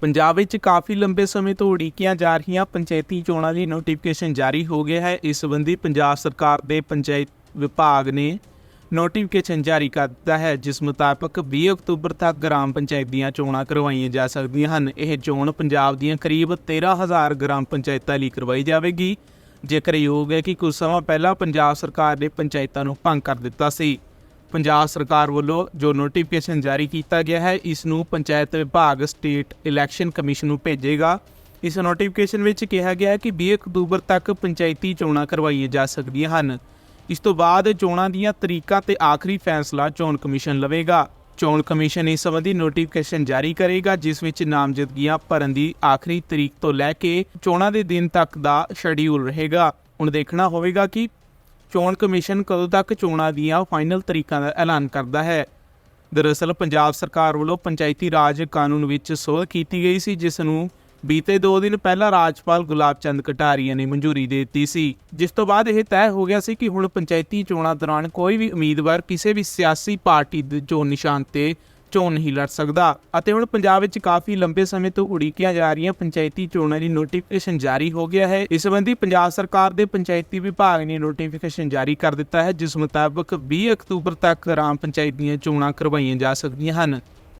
ਪੰਜਾਬ ਵਿੱਚ ਕਾਫੀ ਲੰਬੇ ਸਮੇਂ ਤੋਂ ਉਡੀਕੀਆਂ ਜਾ ਰਹੀਆਂ ਪੰਚਾਇਤੀ ਚੋਣਾਂ ਲਈ ਨੋਟੀਫਿਕੇਸ਼ਨ ਜਾਰੀ ਹੋ ਗਿਆ ਹੈ। ਇਸ ਸੰਬੰਧੀ ਪੰਜਾਬ ਸਰਕਾਰ ਦੇ ਪੰਚਾਇਤ ਵਿਭਾਗ ਨੇ ਨੋਟੀਫਿਕੇਸ਼ਨ ਜਾਰੀ ਕਰ ਦਿੱਤਾ ਹੈ, ਜਿਸ ਮੁਤਾਬਕ 20 ਅਕਤੂਬਰ ਤੱਕ ਗ੍ਰਾਮ ਪੰਚਾਇਤ ਦੀਆਂ ਚੋਣਾਂ ਕਰਵਾਈਆਂ ਜਾ ਸਕਦੀਆਂ ਹਨ। ਇਹ ਚੋਣ ਪੰਜਾਬ ਦੀਆਂ ਕਰੀਬ 13000 ਗ੍ਰਾਮ ਪੰਚਾਇਤਾਂ ਲਈ ਕਰਵਾਈ ਜਾਵੇਗੀ। ਜੇਕਰ ਯੋਗ ਹੈ ਕਿ ਕੁਝ ਸਮਾਂ ਪਹਿਲਾਂ ਪੰਜਾਬ ਸਰਕਾਰ ਨੇ ਪੰਚਾਇਤਾਂ ਨੂੰ ਭੰਗ ਕਰ ਦਿੱਤਾ ਸੀ। ਪੰਜਾਬ ਸਰਕਾਰ ਵੱਲੋਂ ਜੋ ਨੋਟੀਫਿਕੇਸ਼ਨ ਜਾਰੀ ਕੀਤਾ ਗਿਆ ਹੈ, ਇਸ ਨੂੰ ਪੰਚਾਇਤ ਵਿਭਾਗ ਸਟੇਟ ਇਲੈਕਸ਼ਨ ਕਮਿਸ਼ਨ ਨੂੰ ਭੇਜੇਗਾ। ਇਸ ਨੋਟੀਫਿਕੇਸ਼ਨ ਵਿੱਚ ਕਿਹਾ ਗਿਆ ਹੈ ਕਿ 20 ਅਕਤੂਬਰ ਤੱਕ ਪੰਚਾਇਤੀ ਚੋਣਾਂ ਕਰਵਾਈਆਂ ਜਾ ਸਕਦੀਆਂ ਹਨ। ਇਸ ਤੋਂ ਬਾਅਦ ਚੋਣਾਂ ਦੀਆਂ ਤਰੀਕਾਂ ਤੇ ਆਖਰੀ ਫੈਸਲਾ ਚੋਣ ਕਮਿਸ਼ਨ ਲਵੇਗਾ। ਚੋਣ ਕਮਿਸ਼ਨ ਇਸ ਸੰਬੰਧੀ ਨੋਟੀਫਿਕੇਸ਼ਨ ਜਾਰੀ ਕਰੇਗਾ, ਜਿਸ ਵਿੱਚ ਨਾਮਜ਼ਦਗੀਆਂ ਭਰਨ ਦੀ ਆਖਰੀ ਤਰੀਕ ਤੋਂ ਲੈ ਕੇ ਚੋਣਾਂ ਦੇ ਦਿਨ ਤੱਕ ਦਾ ਸ਼ਡਿਊਲ ਰਹੇਗਾ। ਹੁਣ ਦੇਖਣਾ ਹੋਵੇਗਾ ਕਿ ਚੋਣ ਕਮਿਸ਼ਨ ਕਦੋਂ ਤੱਕ ਚੋਣਾਂ ਦੀਆਂ ਫਾਈਨਲ ਤਰੀਕਾਂ ਦਾ ਐਲਾਨ ਕਰਦਾ ਹੈ? ਦਰਅਸਲ, ਪੰਜਾਬ ਸਰਕਾਰ ਵੱਲੋਂ ਪੰਚਾਇਤੀ ਰਾਜ ਕਾਨੂੰਨ ਵਿੱਚ ਸੋਧ ਕੀਤੀ ਗਈ ਸੀ, ਜਿਸ ਨੂੰ ਬੀਤੇ 2 ਦਿਨ ਪਹਿਲਾਂ ਰਾਜਪਾਲ ਗੁਲਾਬ ਚੰਦ ਕਟਾਰੀਆ ਨੇ ਮਨਜ਼ੂਰੀ ਦੇ ਦਿੱਤੀ ਸੀ। ਜਿਸ ਤੋਂ ਬਾਅਦ ਇਹ ਤੈਅ ਹੋ ਗਿਆ ਸੀ ਕਿ ਹੁਣ ਪੰਚਾਇਤੀ ਚੋਣਾਂ ਦੌਰਾਨ ਕੋਈ ਵੀ ਉਮੀਦਵਾਰ ਕਿਸੇ ਵੀ ਸਿਆਸੀ ਪਾਰਟੀ ਦੇ ਚੋਣ ਨਿਸ਼ਾਨ ਤੇ ਚੋਣ ਨਹੀਂ ਲੜ ਸਕਦਾ। ਅਤੇ ਹੁਣ ਪੰਜਾਬ ਵਿੱਚ ਕਾਫੀ ਲੰਬੇ ਸਮੇਂ ਤੋਂ ਉਡੀਕੀਆਂ ਜਾ ਰਹੀਆਂ ਪੰਚਾਇਤੀ ਚੋਣਾਂ ਦੀ ਨੋਟੀਫਿਕੇਸ਼ਨ ਜਾਰੀ ਹੋ ਗਿਆ ਹੈ। ਇਸ ਸੰਬੰਧੀ ਪੰਜਾਬ ਸਰਕਾਰ ਦੇ ਪੰਚਾਇਤੀ ਵਿਭਾਗ ਨੇ ਨੋਟੀਫਿਕੇਸ਼ਨ ਜਾਰੀ ਕਰ ਦਿੱਤਾ ਹੈ, ਜਿਸ ਮੁਤਾਬਕ 20 ਅਕਤੂਬਰ ਤੱਕ ਗ੍ਰਾਮ ਪੰਚਾਇਤ ਦੀਆਂ ਚੋਣਾਂ ਕਰਵਾਈਆਂ ਜਾ ਸਕਦੀਆਂ ਹਨ।